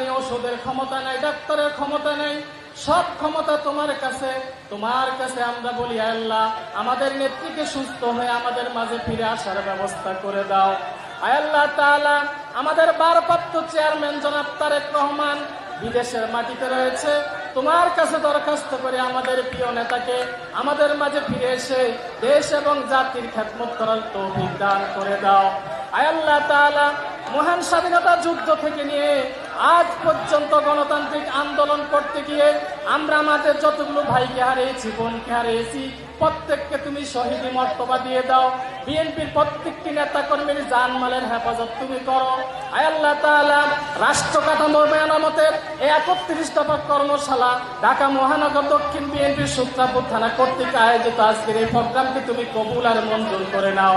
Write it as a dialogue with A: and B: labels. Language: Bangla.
A: জানি ওষুধের ক্ষমতা নাই, ডাক্তারের ক্ষমতা নেই। সব ক্ষমতা তোমার কাছে। তোমার কাছে আমরা বলি, আল্লাহ, আমাদের নেত্রীকে সুস্থ হয়ে আমাদের মাঝে ফিরে আসার ব্যবস্থা করে দাও। আয় আল্লাহ তাআলা, আমাদের বারপ্রাপ্ত চেয়ারম্যান জনাব তারেক রহমান বিদেশের মাটিতে রয়েছে। তোমার কাছে দরখাস্ত করে আমাদের প্রিয় নেতাকে আমাদের মাঝে ফিরে এসে দেশ এবং জাতির খ্যাতমত করার তৌফিক দান করে দাও। আয় আল্লাহ তাআলা মহান স্বাধীনতা যুদ্ধ থেকে নিয়ে আজ পর্যন্ত গণতান্ত্রিক আন্দোলন করতে গিয়ে আমরা আমাদের যতগুলো ভাইকে হারিয়েছি, বোনকে হারিয়েছি, প্রত্যেককে তুমি শহীদি মর্তবা দিয়ে দাও। বিএনপির প্রত্যেকটি নেতা কর্মীর জানমালের হেফাজত তুমি করো। আয় আল্লাহ তাআলা, রাষ্ট্র কাঠামো এই একত্রিশ দফা কর্মশালা ঢাকা মহানগর দক্ষিণ বিএনপির সূত্রাপুর থানা কর্তৃক আয়োজিত। আজকের এই প্রোগ্রামকে তুমি কবুল আর মঞ্জুর করে নাও।